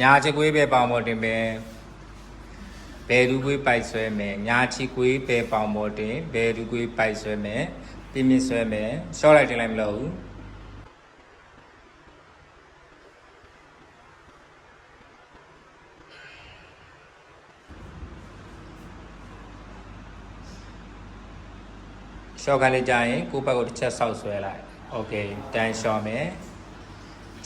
ညာချီကွေးပဲပေါင်ပေါ်တင်မယ်ဘယ်သူကွေးပိုက်ဆွဲမယ်ညာချီကွေးပဲပေါင်ပေါ်တင်ဘယ်သူကွေးပိုက်ဆွဲမယ်ပြင်းပြင်းဆွဲမယ်ရှော့လိုက်တင်လိုက်မလို့ဘူးရှော့ခံလေးကြာရင်ကိုယ့်ဘက်ကိုတစ်ချက်ဆောက်ဆွဲလိုက်โอเคတန်ရှော့မယ်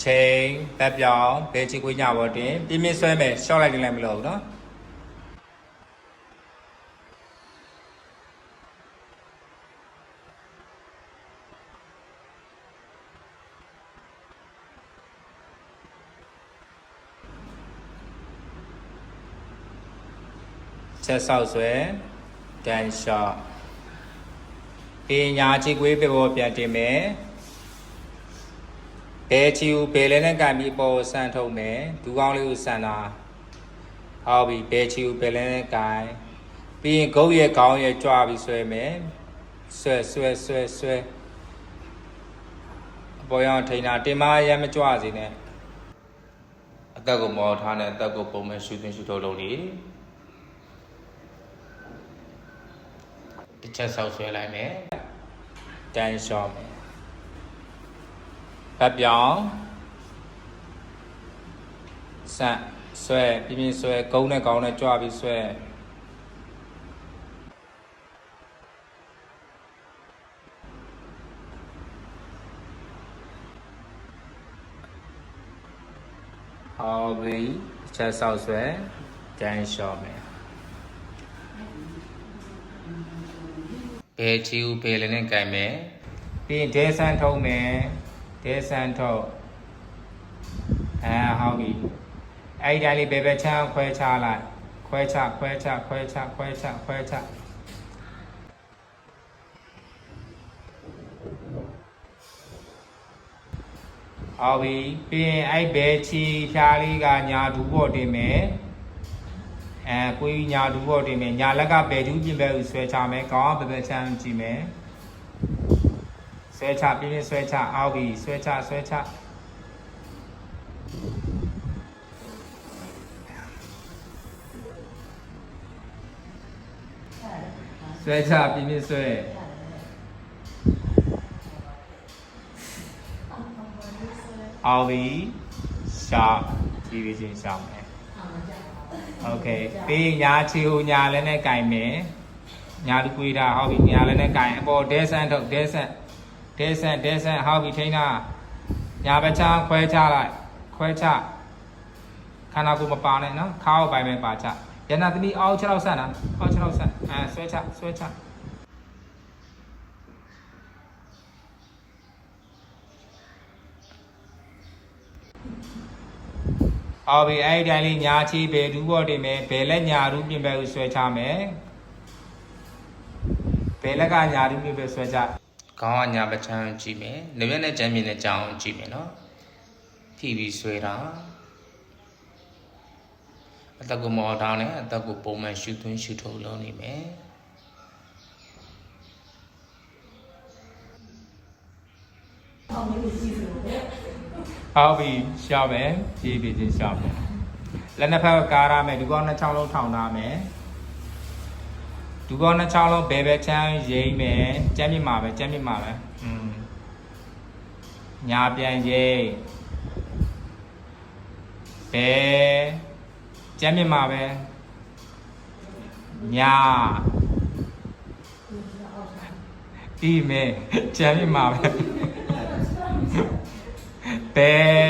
ချိန်တက်ပြောင်းဘယ်ချီခွေးညဘောတင်ပြင်းပြင်းဆွဲမယ်ရှော့လိုက်တင်လိုက်မလို့ဘူးနော်ချက်ဆောက်ဆွဲတန်ရှော့ပညာချီခွေးပြပေါ်ပြန်တင်မယ် ဘဲချီကိုဘဲလဲနဲ့ကံပြီးပေါ်ဆန်ထုတ်မယ်ဒူကောင်းလေးကိုဆန်တာဟောပြီဘဲချီကိုဘဲလဲနဲ့ကံပြီးရင်ဂုတ်ရဲ့ခေါင်းရဲ့ကြွားပြီးဆွဲမယ်ဆွဲဆွဲဆွဲဆွဲအပေါ်ရောင်ထိန်တာတင်မရမ်းမကြွစေနဲ့အသက်ကိုမော်ထားနဲ့အသက်ကိုပုံမဲ့ရှူသွင်းရှူထုတ်လုပ်လေတစ်ချက်ဆောက်ဆွဲလိုက်မယ်တန်လျှော့မယ် ဘက်ပြောင်းဆန့်ဆွဲပြင်းပြင်းဆွဲဂုံးနဲ့ကောင်းနဲ့ကြွပြီးဆွဲဟောပြီချက်ဆောက်ဆွဲတန်းလျှော့မယ်ဘယ်ချီဦးဘယ်လည်းနဲ့ကြိုင်မယ်ပြီးရင်ဒဲဆန်ထုံးမယ် ဒေဆန်ထုတ်အဲဟောပြီအဲ့ဒီတိုင်းလေးဘယ်ဘက်ချမ်းခွဲချလိုက်ခွဲချခွဲချခွဲချခွဲချခွဲချဟောပြီပြီးရင်အဲ့ဘယ်ချီဖြားလေးကညာဒူးပေါ်တင်မယ်အဲကိုကြီးညာဒူးပေါ်တင်မယ်ညာလက်ကဘယ်ဒူးပြင်ဘက်ကိုဆွဲချမယ်ကောင်းဘယ်ဘက်ချမ်းကြည့်မယ် ဆွဲချပြင်းပြင်းဆွဲချအောက်ပြီးဆွဲချဆွဲချဆွဲချပြင်းပြင်းဆွဲအောက်ပြီးရှာကြည့်ပြီးချင်းရှောင်းမယ်โอเคပြီးညာချီဟူညာလည်းနဲ့ကင်မယ်ညာလူကွေးတာဟောက်ပြီးညာလည်းနဲ့ကင်အပေါ်ဒဲဆန်ထုတ်ဒဲဆန် ဒဲဆန်ဒဲဆန်ဟောက်ပြီးထိန်းတာညာဘက်ချမ်းခွဲချလိုက်ခွဲချခန္ဓာကိုယ်မပါနဲ့နော်ခါအောက်ပိုင်းပဲပါချရဏသမီးအောက်6လောက်ဆန်တာအောက်6လောက်ဆန်အဲဆွဲချဆွဲချအော်ပြီအဲ့ဒီတိုင်းလေးညာချီဘယ်ဒူးဘော့တင်မယ်ဘယ်လက်ညာရူးပြင်ဘက်ကိုဆွဲချမယ်ဘယ်လက်ကညာရူးပြင်ဘက်ဆွဲချ ခေါင်းကညာပချမ်းကြည့်မယ်။နရွက်နဲ့ကြမ်းမြင်နဲ့ကြောင်းကြည့်မယ်နော်။ထိပြီးဆွဲတာအသက်ကိုမော်ထားနဲ့အသက်ကိုပုံမှန်ရှူသွင်းရှူထုတ်လုပ်နေမယ်။ဟောပြီရှောက်မယ်ကြည့်ပြီးချင်းရှောက်မယ်လက်နှစ်ဖက်ကားရမယ်ဒီကောင်နှစ်ချောင်းလုံးထောင်ထားမယ် ဒီကောင်နှစ်ချောင်းလုံးဘယ်ဘက်ချမ်းရိမ့်မယ်ကြမ်းမြင့်မှာပဲကြမ်းမြင့်မှာပဲอืมညာပြန်ရိမ့်ဘယ်ကြမ်းမြင့်မှာပဲညာဒီမဲကြမ်းမြင့်မှာပဲဘယ်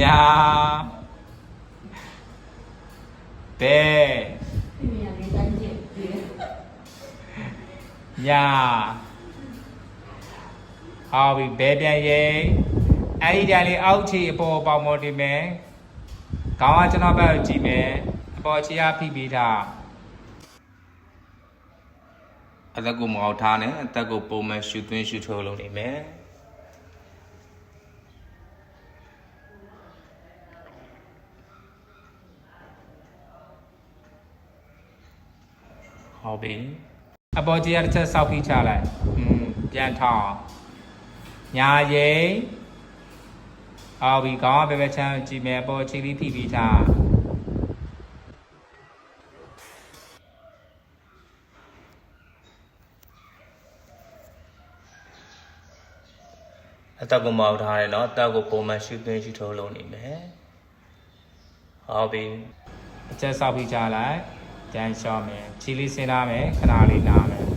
ညာ ဘယ်ညာဟောပြီဘယ်ပြန်ရေးအဲ့ဒီတန်လေးအောက်ခြေအပေါ်ပေါင်ပေါ်တင်မယ်ခေါင်းကကျွန်တော်ဘက်ကိုကြည့်မယ်အပေါ်ခြေကဖိပြီးထားအသက်ကိုမအောင်ထားနဲ့အသက်ကိုပုံမှန်ရှူသွင်းရှူထုတ်လုပ်နေမယ် ဟုတ်ပြီအပေါ်ကြီးရတစ်ချက်စောက်ဖိချလိုက်อืมပြန်ထောင်းညာရိမ်အော်ဒီကောင်းပဲပဲချမ်းကြည့်မယ်အပေါ်ခြေလေးဖိပြီးထားအတက်ကိုမောက်ထားတယ်နော်အတက်ကိုပုံမှန်ရှုသွင်းရှုထုတ်လုပ်နေမယ်ဟောပြီးအချက်စောက်ပြီးကြားလိုက် ကြမ်းလျှော့မယ်ခြေလေးဆင်းထားမယ်ခဏလေးနားမယ်